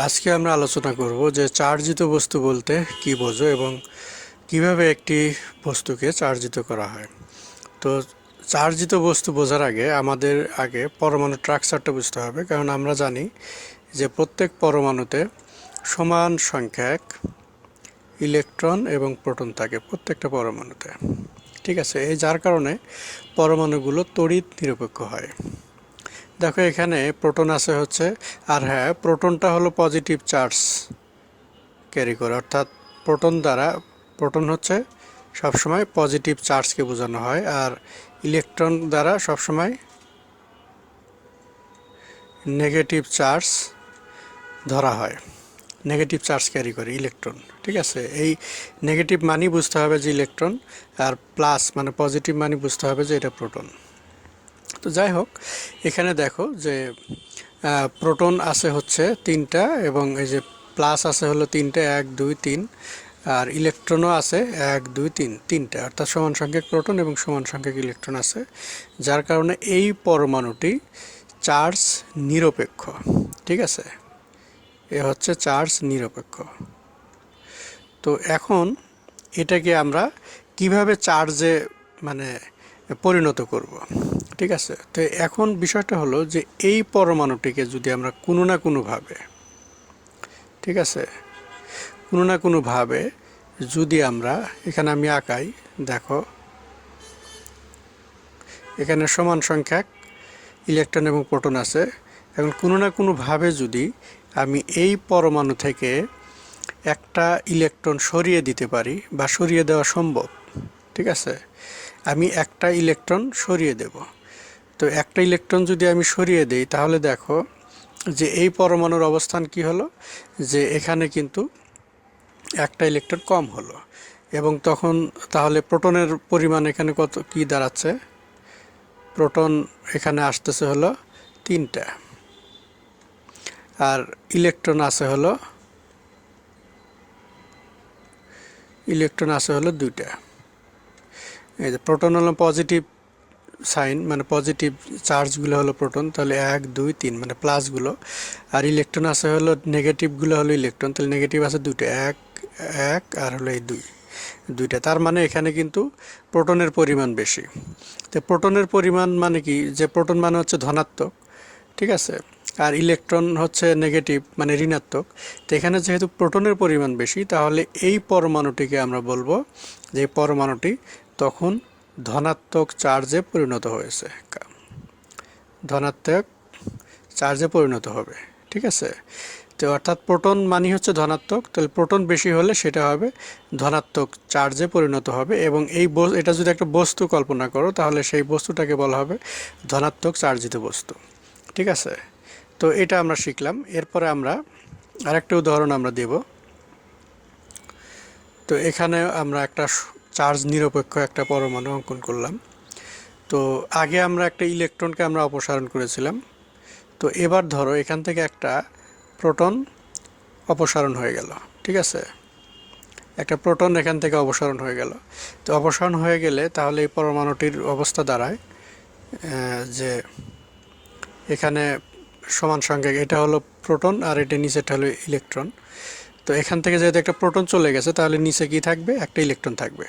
আজকে আমরা আলোচনা করব যে চার্জিত বস্তু বলতে কি বোঝো এবং কীভাবে একটি বস্তুকে চার্জিত করা হয়। তো চার্জিত বস্তু বোঝার আগে আমাদের আগে পরমাণু স্ট্রাকচারটা বুঝতে হবে, কারণ আমরা জানি যে প্রত্যেক পরমাণুতে সমান সংখ্যক ইলেকট্রন এবং প্রোটন থাকে প্রত্যেকটা পরমাণুতে। ঠিক আছে, এই যার কারণে পরমাণুগুলো তড়িৎ নিরপেক্ষ হয়। দেখো এখানে প্রোটন আছে হচ্ছে, আর হ্যাঁ প্রোটনটা হলো পজিটিভ চার্জ ক্যারি করে। অর্থাৎ প্রোটন দ্বারা, প্রোটন হচ্ছে সবসময় পজিটিভ চার্জকে বোঝানো হয়, আর ইলেকট্রন দ্বারা সবসময় নেগেটিভ চার্জ ধরা হয়। নেগেটিভ চার্জ ক্যারি করে ইলেকট্রন ঠিক আছে? এই নেগেটিভ মানি বুঝতে হবে যে ইলেকট্রন আর প্লাস মানে পজিটিভ মানি বুঝতে হবে যে এটা প্রোটন তো যাই হোক, এখানে দেখো যে প্রোটন আছে হচ্ছে তিনটা এবং এই যে প্লাস আছে হলো তিনটা, এক, দুই, তিন, আর ইলেকট্রনও আছে এক, দুই, তিন, তিনটা, অর্থাৎ সমান সংখ্যক প্রোটন এবং সমান সংখ্যক ইলেকট্রন আছে, যার কারণে এই পরমাণুটি চার্জ নিরপেক্ষ, ঠিক আছে? এ হচ্ছে চার্জ নিরপেক্ষ। তো এখন এটাকে আমরা কীভাবে চার্জে মানে পরিণত করব? ঠিক আছে? তো এখন বিষয়টা হলো যে এই পরমাণুটিকে যদি আমরা কোনো না কোনোভাবে ঠিক আছে? কোনো না কোনোভাবে যদি আমরা, এখানে আমি আঁকাই, দেখো। এখানে সমান সংখ্যক ইলেকট্রন এবং প্রোটন আছে। এখন কোনো না কোনোভাবে যদি আমি এই পরমাণু থেকে একটা ইলেকট্রন সরিয়ে দিতে পারি বা সরিয়ে দেওয়া সম্ভব, ঠিক আছে? আমি একটা ইলেকট্রন সরিয়ে দেব। তো একটা ইলেকট্রন যদি আমি সরিয়ে দেই, তাহলে দেখো যে এই পরমাণুর অবস্থান কি হলো? যে এখানে কিন্তু একটা ইলেকট্রন কম হলো। এবং তখন তাহলে প্রোটনের পরিমাণ এখানে কত, কি দাঁড়াচ্ছে? প্রোটন এখানে আসতেছে হলো তিনটা। আর ইলেকট্রন আছে হলো, ইলেকট্রন আছে হলো দুইটা। এই যে প্রোটন হলো পজিটিভ সাইন মানে পজিটিভ চার্জগুলো হলো প্রোটন, তাহলে এক, দুই, তিন মানে প্লাসগুলো। আর ইলেকট্রন আছে হলো নেগেটিভগুলো হলো ইলেকট্রন, তাহলে নেগেটিভ আছে দুইটা, এক এক আর হলো এই দুই, দুইটা। তার মানে এখানে কিন্তু প্রোটনের পরিমাণ বেশি। তো প্রোটনের পরিমাণ মানে কি? যে প্রোটন মানে হচ্ছে ধনাত্মক, ঠিক আছে? আর ইলেকট্রন হচ্ছে নেগেটিভ মানে ঋণাত্মক। তো এখানে যেহেতু প্রোটনের পরিমাণ বেশি, তাহলে এই পরমাণুটিকে আমরা বলব যে পরমাণুটি তখন ধনাত্মক চার্জে পরিণত হয়েছে। ধনাত্মক চার্জে পরিণত হবে, ঠিক আছে? তো অর্থাৎ প্রোটন মানি হচ্ছে ধনাত্মক, তাহলে প্রোটন বেশি হলে সেটা হবে ধনাত্মক চার্জে পরিণত হবে এবং এই এটা যদি একটা বস্তু কল্পনা করো, তাহলে সেই বস্তুটাকে বলা হবে ধনাত্মক চার্জিত বস্তু, ঠিক আছে? তো এটা আমরা শিখলাম। এরপরে আমরা আরেকটা উদাহরণ আমরা দেব। তো এখানে আমরা একটা চার্জ নিরপেক্ষ একটা পরমাণু অঙ্কন করলাম। তো আগে আমরা একটা ইলেকট্রনকে আমরা অপসারণ করেছিলাম। তো এবার ধরো এখান থেকে একটা প্রোটন অপসারণ হয়ে গেল, ঠিক আছে? একটা প্রোটন এখান থেকে অপসারণ হয়ে গেল। তো অপসারণ হয়ে গেলে তাহলে এই পরমাণুটির অবস্থা দাঁড়ায় যে এখানে সমান সংখ্যক এটা হলো প্রোটন আর এটা নিচেটা হলো ইলেকট্রন। তো এখান থেকে যেহেতু একটা প্রোটন চলে গেছে, তাহলে নিচে কি থাকবে? একটা ইলেকট্রন থাকবে।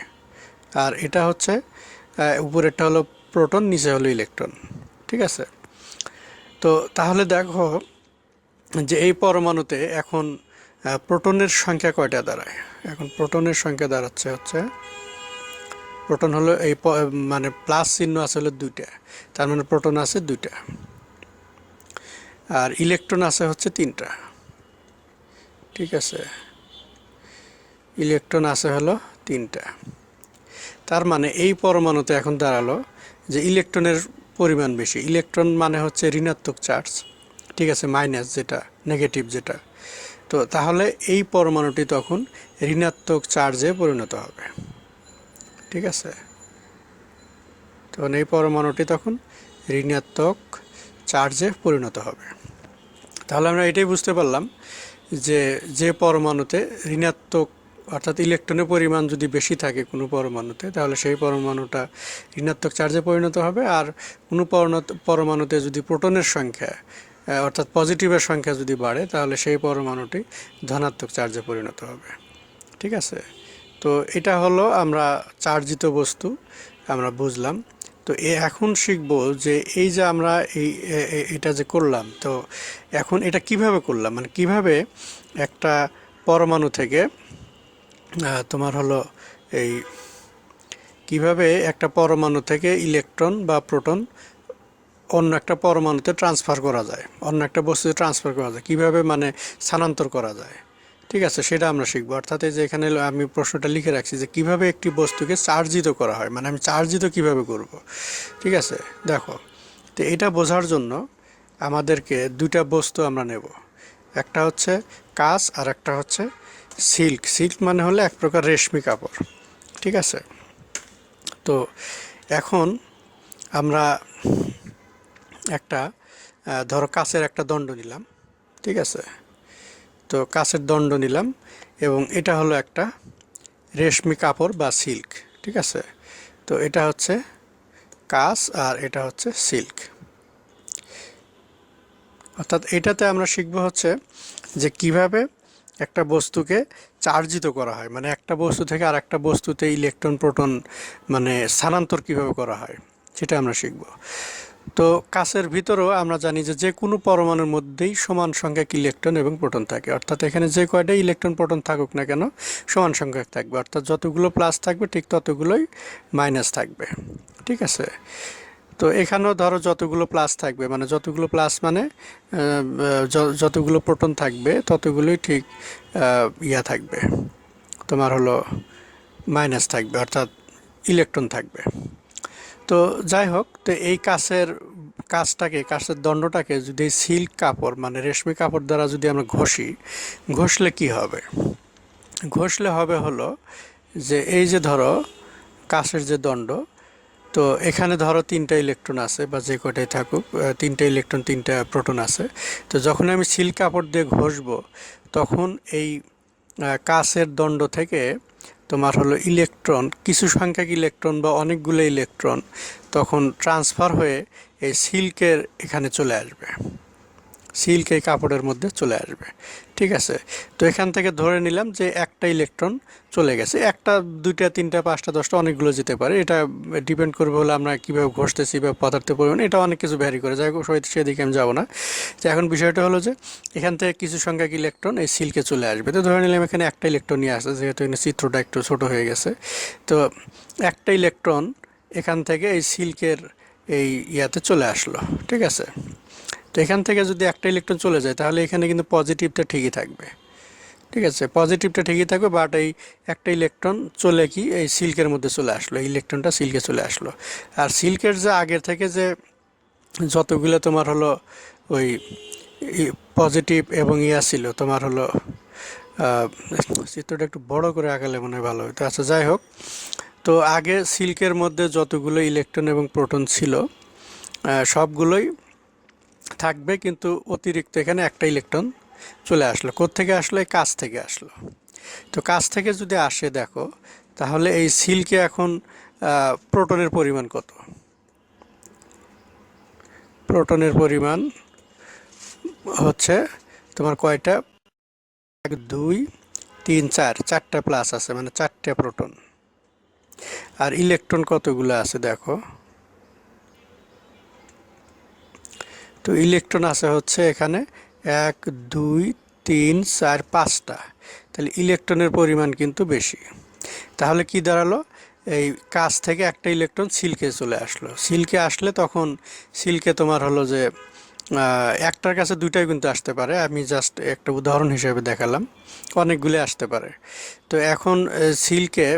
আর এটা হচ্ছে উপরেরটা হলো প্রোটন, নিচে হলো ইলেকট্রন। ঠিক আছে? তো তাহলে দেখো যে এই পরমাণুতে এখন প্রোটনের সংখ্যা কয়টা দাঁড়ায়? এখন প্রোটনের সংখ্যা দাঁড়াচ্ছে হচ্ছে, প্রোটন হলো এই মানে প্লাস চিহ্ন আছে হলো দুইটা, তার মানে প্রোটন আছে দুইটা। আর ইলেকট্রন আছে হচ্ছে তিনটা। ঠিক আছে? ইলেকট্রন আছে হলো তিনটা। তার মানে এই পরমাণুতে এখন দাঁড়াল যে ইলেকট্রনের পরিমাণ বেশি। ইলেকট্রন মানে হচ্ছে ঋণাত্মক চার্জ, ঠিক আছে, মাইনাস যেটা, নেগেটিভ যেটা। তো তাহলে এই পরমাণুটি তখন ঋণাত্মক চার্জে পরিণত হবে, ঠিক আছে? তখন এই পরমাণুটি তখন ঋণাত্মক চার্জে পরিণত হবে। তাহলে আমরা এটাই বুঝতে পারলাম যে যে পরমাণুতে ঋণাত্মক অর্থাৎ ইলেকট্রনের পরিমাণ যদি বেশি থাকে কোনো পরমাণুতে, তাহলে সেই পরমাণুটা ঋণাত্মক চার্জে পরিণত হবে। আর কোনো পরমাণুতে যদি প্রোটনের সংখ্যা অর্থাৎ পজিটিভের সংখ্যা যদি বাড়ে, তাহলে সেই পরমাণুটি ধনাত্মক চার্জে পরিণত হবে। ঠিক আছে? তো এটা হলো আমরা চার্জিত বস্তু, আমরা বুঝলাম। তো এ এখন শিখব যে এই যে আমরা এই এটা যে করলাম, তো এখন এটা কীভাবে করলাম? মানে কীভাবে একটা পরমাণু থেকে তোমার হলো এই কীভাবে একটা পরমাণু থেকে ইলেকট্রন বা প্রোটন অন্য একটা পরমাণুতে ট্রান্সফার করা যায়, অন্য একটা বস্তুতে ট্রান্সফার করা যায়, কীভাবে মানে স্থানান্তর করা যায়, ঠিক আছে, সেটা আমরা শিখব। অর্থাৎ এই যে এখানে আমি প্রশ্নটা লিখে রাখছি যে কীভাবে একটি বস্তুকে চার্জিত করা হয় মানে আমি চার্জিত কীভাবে করব, ঠিক আছে, দেখো, তো এটা বোঝার জন্য আমাদেরকে দুইটা বস্তু আমরা নেব, একটা হচ্ছে কাজ আর একটা হচ্ছে সিল্ক। সিল্ক মানে হলো এক প্রকার রেশমি কাপড়, ঠিক আছে? তো এখন আমরা একটা ধরো কাছের একটা দণ্ড নিলাম, ঠিক আছে? তো কাছের দণ্ড নিলাম এবং এটা হলো একটা রেশমি কাপড় বা সিল্ক, ঠিক আছে? তো এটা হচ্ছে কাঁচ আর এটা হচ্ছে সিল্ক। অর্থাৎ এটাতে আমরা শিখব হচ্ছে যে কীভাবে একটা বস্তুকে চার্জিত করা হয়। মানে একটা বস্তু থেকে আর একটা বস্তুতে ইলেকট্রন, প্রোটন মানে স্থানান্তর কীভাবে করা হয়, সেটা আমরা শিখব। তো কাছের ভিতরেও আমরা জানি যে যে কোনো পরমাণুর মধ্যেই সমান সংখ্যক ইলেকট্রন এবং প্রোটন থাকে। অর্থাৎ এখানে যে কয়টা ইলেকট্রন, প্রোটন থাকুক না কেন, সমান সংখ্যক থাকবে। অর্থাৎ যতগুলো প্লাস থাকবে, ঠিক ততগুলোই মাইনাস থাকবে। ঠিক আছে? তো এখানেও ধরো যতগুলো প্লাস থাকবে মানে যতগুলো প্লাস মানে যতগুলো প্রোটন থাকবে, ততগুলোই ঠিক ইয়া থাকবে। তোমার হলো মাইনাস থাকবে, অর্থাৎ ইলেকট্রন থাকবে। তো যাই হোক, তো এই কাছের কাজটাকে, কাছের দণ্ডটাকে যদি সিল্ক কাপড় মানে রেশমি কাপড় দ্বারা যদি আমরা ঘষি, ঘষলে কি হবে? ঘষলে হবে হলো যে এই যে ধরো কাছের যে দণ্ড তো এখানে ধরো তিনটা ইলেকট্রন আছে বা যে কটাই থাকুক তিনটা ইলেকট্রন তিনটা প্রোটন আছে। তো যখন আমি সিল্ক কাপড় দিয়ে ঘষবো, তখন এই কাচের দণ্ড থেকে তোমার হলো ইলেকট্রন কিছু সংখ্যক ইলেকট্রন বা অনেকগুলো ইলেকট্রন তখন ট্রান্সফার হয়ে এই সিল্কের এখানে চলে আসবে। সিল্ক এই কাপড়ের মধ্যে চলে আসবে। ঠিক আছে? তো এখান থেকে ধরে নিলাম যে একটা ইলেকট্রন চলে গেছে। একটা, দুইটা, তিনটা, পাঁচটা, দশটা অনেকগুলো যেতে পারে। এটা ডিপেন্ড করবে হলে আমরা কীভাবে ঘষতেছি বা পদার্থের পরিমাণ। এটা অনেক কিছু ভ্যারি করে। যাই হোক সেদিকে আমি যাব না। তো এখন বিষয়টা হলো যে এখান থেকে কিছু সংখ্যক ইলেকট্রন এই সিল্কে চলে আসবে। তো ধরে নিলাম এখানে একটা ইলেকট্রন নিয়ে আসছে, যেহেতু এখানে চিত্রটা একটু ছোট হয়ে গেছে। তো একটা ইলেকট্রন এখান থেকে এই সিল্কের এই ইয়াতে চলে আসলো। ঠিক আছে? তো এখান থেকে যদি একটা ইলেকট্রন চলে যায়, তাহলে এখানে কিন্তু পজিটিভটা ঠিকই থাকবে। ঠিক আছে? পজিটিভটা ঠিকই থাকবে বাট এই একটা ইলেকট্রন চলে কি, এই সিল্কের মধ্যে চলে আসলো ইলেকট্রনটা সিল্কে চলে আসলো। আর সিল্কের যে আগের থেকে যে যতগুলো তোমার হলো ওই পজিটিভ এবং ইয়া ছিল, তোমার হলো চিত্রটা একটু বড় করে আঁকালে মনে হয় ভালো হতো। আচ্ছা যাই হোক। তো আগে সিল্কের মধ্যে যতগুলো ইলেকট্রন এবং প্রোটন ছিল সবগুলোই থাকবে, কিন্তু অতিরিক্ত এখানে একটা ইলেকট্রন চলে আসলো। থেকে আসলো? এই কাছ থেকে আসলো। তো কাছ থেকে যদি আসে, দেখো, তাহলে এই সিল্কে এখন প্রোটনের পরিমাণ কত? প্রোটনের পরিমাণ হচ্ছে তোমার কয়টা? এক, দুই, তিন, চার। চারটা প্লাস আছে মানে চারটে প্রোটন। আর ইলেকট্রন কতগুলো আছে, দেখো। তো ইলেকট্রন আছে হচ্ছে এখানে এক, দুই, তিন, চার, পাঁচটা। তাহলে ইলেকট্রনের পরিমাণ কিন্তু বেশি। তাহলে কি দাঁড়াল? এই কাছ থেকে একটা ইলেকট্রন সিল্কে চলে আসলো। সিল্কে আসলে তখন সিল্কে তোমার হলো যে একটার কাছে দুইটাই কিন্তু আসতে পারে। আমি জাস্ট একটা উদাহরণ হিসেবে দেখালাম। অনেকগুলো আসতে পারে। তো এখন সিল্কে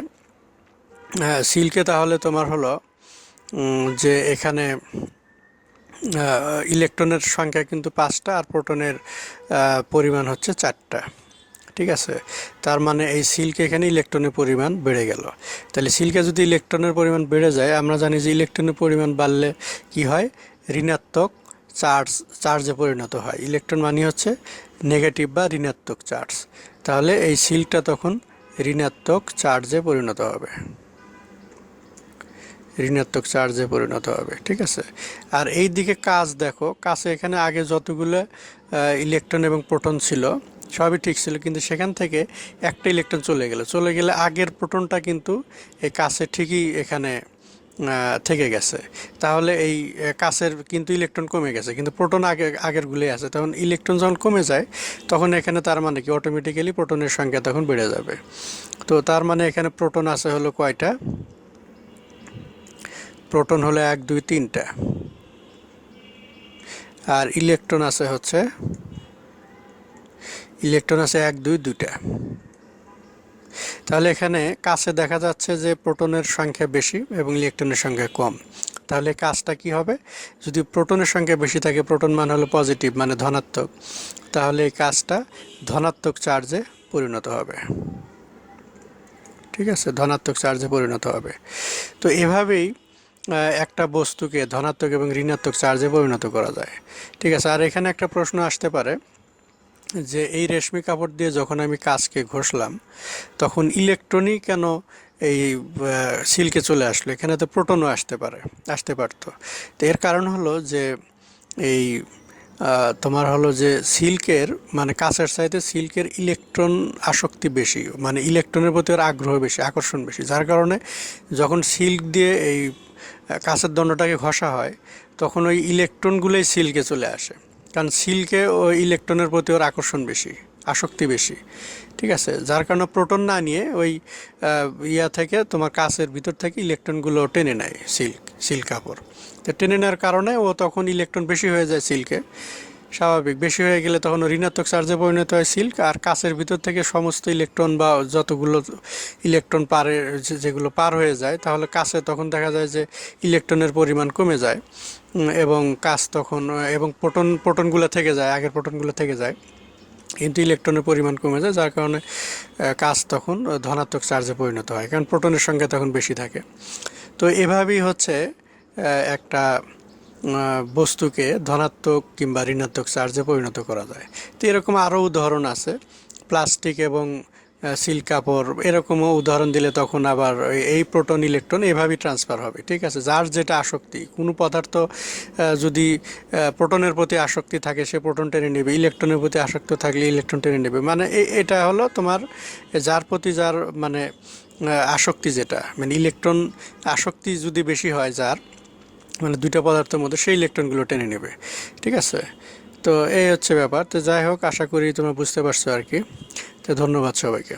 সিল্কে তাহলে তোমার হলো যে এখানে ইলেকট্রনের সংখ্যা কিন্তু পাঁচটা আর প্রোটনের পরিমাণ হচ্ছে চারটা। ঠিক আছে? তার মানে এই সিল্কে এখানে ইলেকট্রনের পরিমাণ বেড়ে গেল। তাহলে সিল্কে যদি ইলেকট্রনের পরিমাণ বেড়ে যায়, আমরা জানি যে ইলেকট্রনের পরিমাণ বাড়লে কি হয়? ঋণাত্মক চার্জ, চার্জে পরিণত হয়। ইলেকট্রন মানে হচ্ছে নেগেটিভ বা ঋণাত্মক চার্জ। তাহলে এই সিল্কটা তখন ঋণাত্মক চার্জে পরিণত হবে। ঋণাত্মক চার্জে পরিণত হবে, ঠিক আছে? আর এই দিকে কাজ দেখো, কাছে এখানে আগে যতগুলো ইলেকট্রন এবং প্রোটন ছিল, সবই ঠিক ছিল, কিন্তু সেখান থেকে একটা ইলেকট্রন চলে গেল। চলে গেলে আগের প্রোটনটা কিন্তু এই কাছে ঠিকই এখানে থেকে গেছে। তাহলে এই কাছের কিন্তু ইলেকট্রন কমে গেছে, কিন্তু প্রোটন আগে আগের গুলোই আছে। তখন ইলেকট্রন যখন কমে যায়, তখন এখানে তার মানে কি? অটোমেটিক্যালি প্রোটনের সংখ্যা তখন বেড়ে যাবে। তো তার মানে এখানে প্রোটন আছে হলো কয়টা? প্রোটন হলো এক, দুই, তিনটা। আর ইলেকট্রন আছে হচ্ছে, ইলেকট্রন আছে এক, দুই, দুইটা। তাহলে এখানে কাছে দেখা যাচ্ছে যে প্রোটনের সংখ্যা বেশি এবং ইলেকট্রনের সংখ্যা কম। তাহলে কাজটা কি হবে? যদি প্রোটনের সংখ্যা বেশি থাকে, প্রোটন মান হলো পজিটিভ মানে ধনাত্মক, তাহলে এই কাজটা ধনাত্মক চার্জে পরিণত হবে। ঠিক আছে? ধনাত্মক চার্জে পরিণত হবে। তো এভাবেই একটা বস্তুকে ধনাত্মক এবং ঋণাত্মক চার্জে পরিণত করা যায়। ঠিক আছে, আর এখানে একটা প্রশ্ন আসতে পারে যে এই রেশমি কাপড় দিয়ে যখন আমি কাজকে ঘষলাম, তখন ইলেকট্রনই কেন এই সিল্কে চলে আসলো? এখানে তো প্রোটনও আসতে পারে, আসতে পারতো। তো এর কারণ হলো যে এই তোমার হলো যে সিল্কের মানে কাঁচের চাইতে সিল্কের ইলেকট্রন আসক্তি বেশি মানে ইলেকট্রনের প্রতি ওর আগ্রহ বেশি, আকর্ষণ বেশি। যার কারণে যখন সিল্ক দিয়ে এই কাঁচের দণ্ডটাকে ঘষা হয়, তখন ওই ইলেকট্রনগুলোই সিল্কে চলে আসে। কারণ সিল্কে ওই ইলেকট্রনের প্রতি ওর আকর্ষণ বেশি। আসক্তি বেশি। ঠিক আছে? যার কারণে প্রোটন না নিয়ে ওই ইয়া থেকে তোমার কাছের ভিতর থেকে ইলেকট্রনগুলো টেনে নেয় সিল্ক সিল্ক কাপড়। তো টেনে নেওয়ার কারণে ও তখন ইলেকট্রন বেশি হয়ে যায় সিল্কে স্বাভাবিক, বেশি হয়ে গেলে তখন ঋণাত্মক চার্জে পরিণত হয় সিল্ক আর কাছের ভিতর থেকে সমস্ত ইলেকট্রন বা যতগুলো ইলেকট্রন পারে যেগুলো পার হয়ে যায়, তাহলে কাছে তখন দেখা যায় যে ইলেকট্রনের পরিমাণ কমে যায়। এবং কাজ তখন, এবং প্রোটন প্রোটনগুলো থেকে যায়, আগের প্রোটনগুলো থেকে যায়। কিন্তু ইলেকট্রনের পরিমাণ কমে যায়, যার কারণে কাজ তখন ধনাত্মক চার্জে পরিণত হয়, কারণ প্রোটনের সংখ্যা তখন বেশি থাকে। তো এভাবেই হচ্ছে একটা বস্তুকে ধনাত্মক কিংবা ঋণাত্মক চার্জে পরিণত করা যায়। তো এরকম আরও উদাহরণ আছে, প্লাস্টিক এবং সিল্ক কাপড় এরকমও উদাহরণ দিলে তখন আবার এই প্রোটন, ইলেকট্রন এভাবেই ট্রান্সফার হবে, ঠিক আছে? যার যেটা আসক্তি, কোনো পদার্থ যদি প্রোটনের প্রতি আসক্তি থাকে, সে প্রোটন টেনে নেবে, ইলেকট্রনের প্রতি আসক্ত থাকলে ইলেকট্রন টেনে নেবে। মানে এটা হলো তোমার যার প্রতি যার মানে আসক্তি যেটা মানে ইলেকট্রন আসক্তি যদি বেশি হয় যার মানে দুইটা পদার্থের মধ্যে সেই ইলেকট্রনগুলো টেনে নেবে, ঠিক আছে? তো এই হচ্ছে ব্যাপার। তো যাই হোক, আশা করি তোমরা বুঝতে পারছ আর কি। তো ধন্যবাদ সবাইকে।